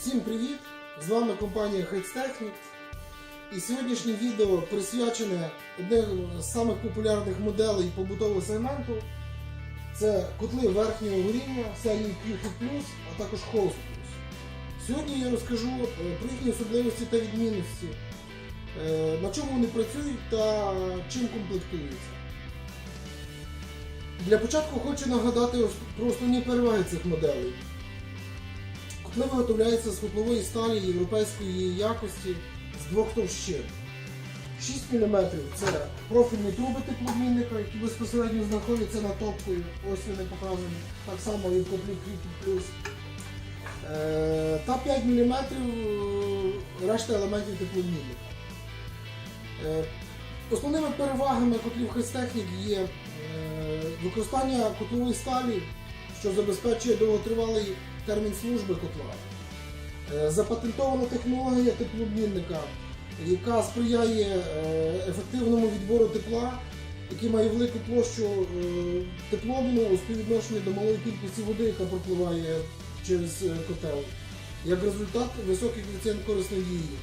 Всім привіт! З вами компанія Хейдстехнік. І сьогоднішнє відео присвячене одним з самих популярних моделей побутового сегменту. Це котли верхнього горіння серії QH Plus, а також Host Plus. Сьогодні я розкажу е, про їхні особливості та відмінності, е, на чому вони працюють та чим комплектуються. Для початку хочу нагадати про основні переваги цих моделей. Котли виготовляються з котлової сталі європейської якості з двох товщин. 6 мм це профільні труби теплообмінника, які безпосередньо знаходяться над топкою. Ось вони показані, так само і в Cricut Plus. Е, Та 5 мм решта елементів теплообмінника. Е, Основними перевагами котлів Хестехнік є е, використання котлової сталі, що забезпечує довготривалий термін служби котла. Е, Запатентована технологія теплообмінника, яка сприяє е, ефективному відбору тепла, який має велику площу е, теплообміну у співвідношенні до малої кількості води, яка пропливає через котел. Як результат високий коефіцієнт корисної дії.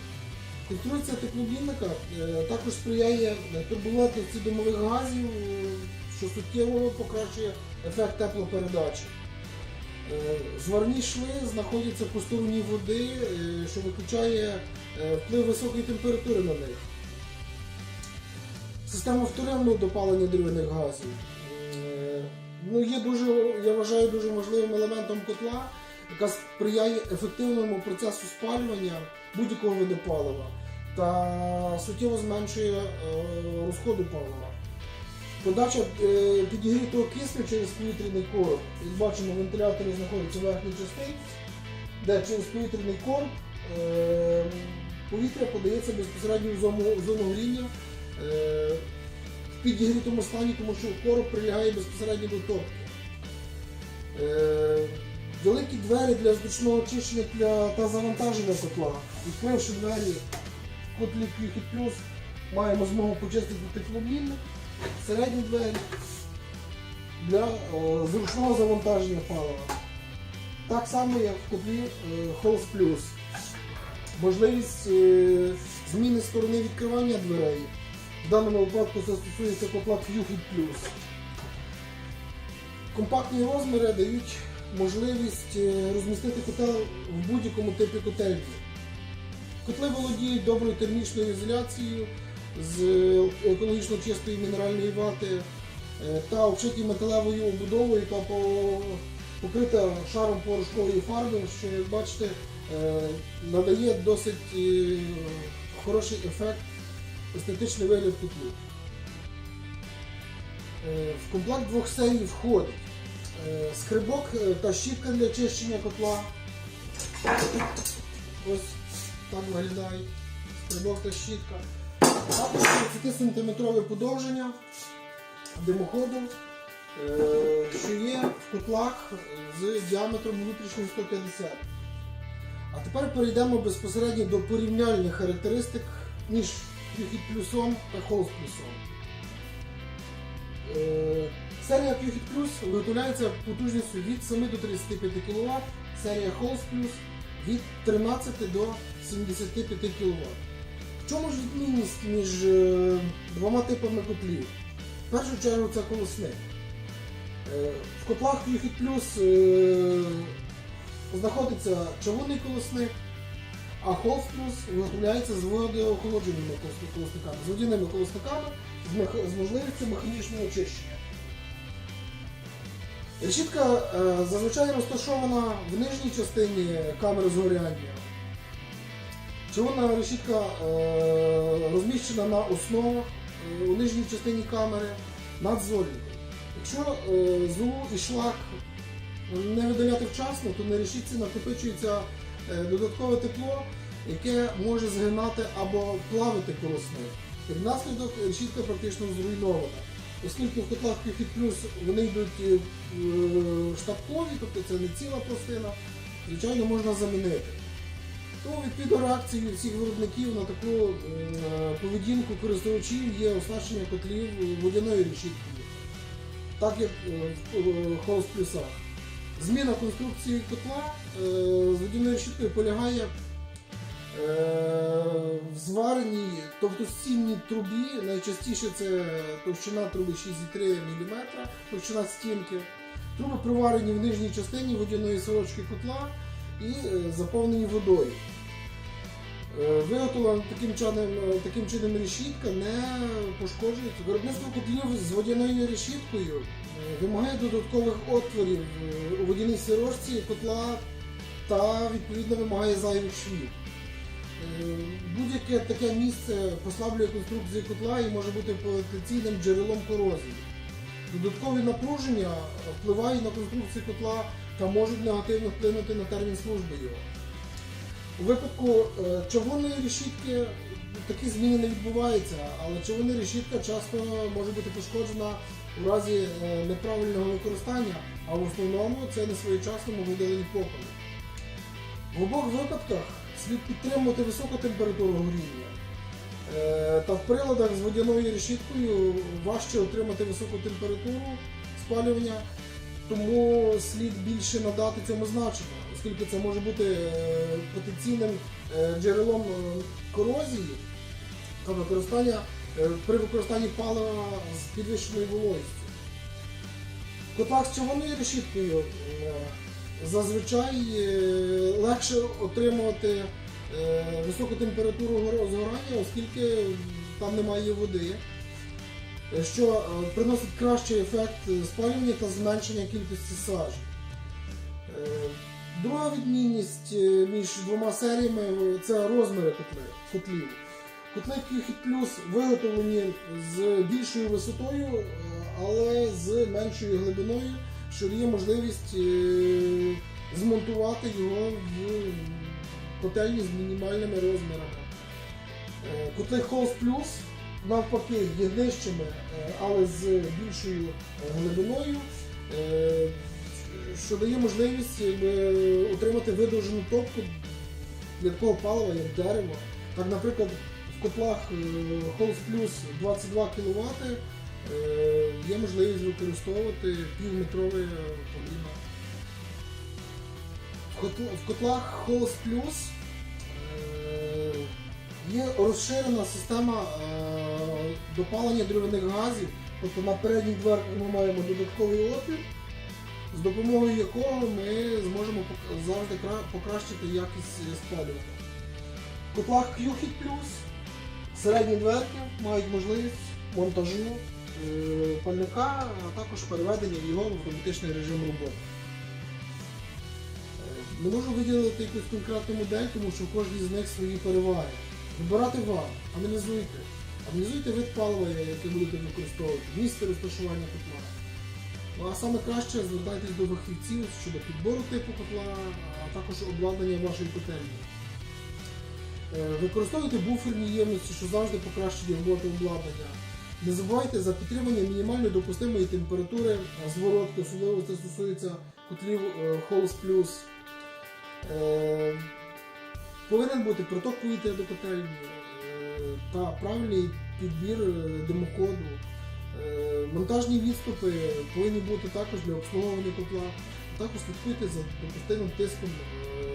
Конструкція теплообмінника е, також сприяє турбулентності домових газів, що суттєво покращує ефект теплопередачі. Е, Зварні шви знаходяться по стороні води, е, що виключає е, вплив високої температури на них. Система вторинного допалення деревних газів ну, є дуже, я вважаю, дуже важливим елементом котла, яка сприяє ефективному процесу спалювання будь-якого виду палива та суттєво зменшує розходу палива. Подача е, підігрітого кисню через повітряний короб. Як бачимо, вентилятори знаходяться в верхній частині, де через повітряний короб е, повітря подається безпосередньо в зону, зону горіння е, в підігрітому стані, тому що короб прилягає безпосередньо до топки. Великі двері для зручного очищення та завантаження котла. Відкривши двері котлі Plus, маємо змогу почистити теплообмінник середні двері для е, зручного завантаження палива. Так само, як в котлі е, Host Plus. Можливість е, зміни сторони відкривання дверей. В даному випадку це стосується котла Qhit Plus. Компактні розміри дають можливість е, розмістити котел в будь-якому типі котельні. Котли володіють доброю термічною ізоляцією з екологічно чистої мінеральної вати е, та обшиті металевою обудовою, яка покрита шаром порошкової фарби, що, як бачите, е, надає досить е, хороший ефект, естетичний вигляд котлу. Е, В комплект двох серій входить скрибок та щітка для чищення котла. Ось так виглядає скрибок та щітка. Також 30 см подовження димоходу, е, що є в котлах з діаметром внутрішнім 150. А тепер перейдемо безпосередньо до порівняльних характеристик між Qhit плюсом та Host плюсом. Е, Серія Qhit Plus виготовляється потужністю від 7 до 35 кВт, серія Host Plus від 13 до 75 кВт. В чому ж відмінність між е, двома типами котлів? В першу чергу це колосник. Е, В котлах Qhit Plus е, знаходиться чавунний колосник, а Host Plus виготовляється з водоохолодженими колосниками, з водяними колосниками з, мех- з можливістю механічного очищення. Решітка е, зазвичай розташована в нижній частині камери згоряння. Чавунна решітка е, розміщена на основах е, у нижній частині камери над зольником. Якщо е, золу і шлак не видаляти вчасно, то на решітці накопичується додаткове тепло, яке може згинати або плавити колосник. Як наслідок решітка практично зруйнована. Оскільки в котлах Qhit Plus вони йдуть штабкові, тобто це не ціла пластина, звичайно можна замінити. Тому відповідно реакцією всіх виробників на таку е, поведінку користувачів є оснащення котлів водяною решіткою, так як е, в е, Host плюсах. Зміна конструкції котла е, з водяною решіткою полягає е, в звареній товстостінній трубі. Найчастіше це товщина труби 6,3 мм, товщина стінки. Труби приварені в нижній частині водяної сорочки котла і е, заповнені водою. Е, Виготовлена таким чином, е, таким чином решітка не пошкоджується. Виробництво котлів з водяною решіткою е, вимагає додаткових отворів у водяній сирожці котла та відповідно вимагає зайвих швів. Будь-яке таке місце послаблює конструкцію котла і може бути потенційним джерелом корозії. Додаткові напруження впливають на конструкцію котла та можуть негативно вплинути на термін служби його. У випадку е, човунної решітки такі зміни не відбуваються, але човунна решітка часто може бути пошкоджена у разі е, неправильного використання, а в основному це несвоєчасному видаленні попелу. В обох випадках слід підтримувати високу температуру горіння. Е, Та в приладах з водяною решіткою важче отримати високу температуру спалювання, тому слід більше надати цьому значення, оскільки це може бути е, потенційним е, джерелом е, корозії та використання при використанні палива з підвищеною вологістю. В котлах з човною решіткою зазвичай легше отримувати високу температуру згорання, оскільки там немає води, що приносить кращий ефект спалювання та зменшення кількості сажі. Друга відмінність е, між двома серіями е, це розміри котлів. Котли Qhit Plus виготовлені з більшою висотою, е, але з меншою глибиною, що дає можливість змонтувати його в котельні з мінімальними розмірами. Котли Host Plus навпаки є нижчими, але з більшою глибиною, що дає можливість якби, отримати видовжену топку для палива, як дерево. Так, наприклад, в котлах е, Host Plus 22 кВт є можливість використовувати півметрове поліна. В котлах Host Plus е, є розширена система е, допалення деревних газів. Тобто на передній дверках ми маємо додатковий отвір, з допомогою якого ми зможемо завжди покращити якість спалювання. В котлах Qhit Plus середні дверки мають можливість монтажу е, пальника, а також переведення його в автоматичний режим роботи. Е, Не можу виділити якусь конкретну модель, тому що в кожній з них свої переваги. Вибирати вам, аналізуйте. Аналізуйте вид палива, яке будете використовувати, місце розташування котла. Ну а саме краще звертайтесь до фахівців щодо підбору типу котла, а також обладнання вашої котельні. Е, Використовуйте буферні ємності, що завжди покращує роботу обладнання. Не забувайте за підтримання мінімально допустимої температури е, зворотки, особливо це стосується котлів е, Halls Plus. Е, Повинен бути проток повітря до котельні е, та правильний підбір е, димоходу. Е, Монтажні відступи повинні бути також для обслуговування котла. Також слідкуйте за допустимим тиском е,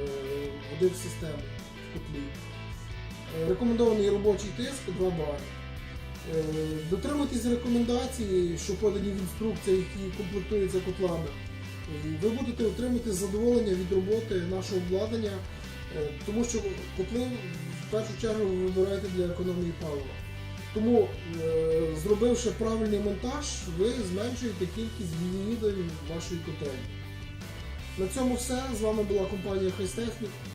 води в систему в котлі. Е, Рекомендований робочий тиск 2 бари. Дотримуйтесь рекомендацій, що подані в інструкціях, які комплектуються котлами. Ви будете отримати задоволення від роботи нашого обладнання, тому що котли в першу чергу ви вибираєте для економії палива. Тому, е, зробивши правильний монтаж, ви зменшуєте кількість відвідувань вашої котельні. На цьому все. З вами була компанія Хейстехнік.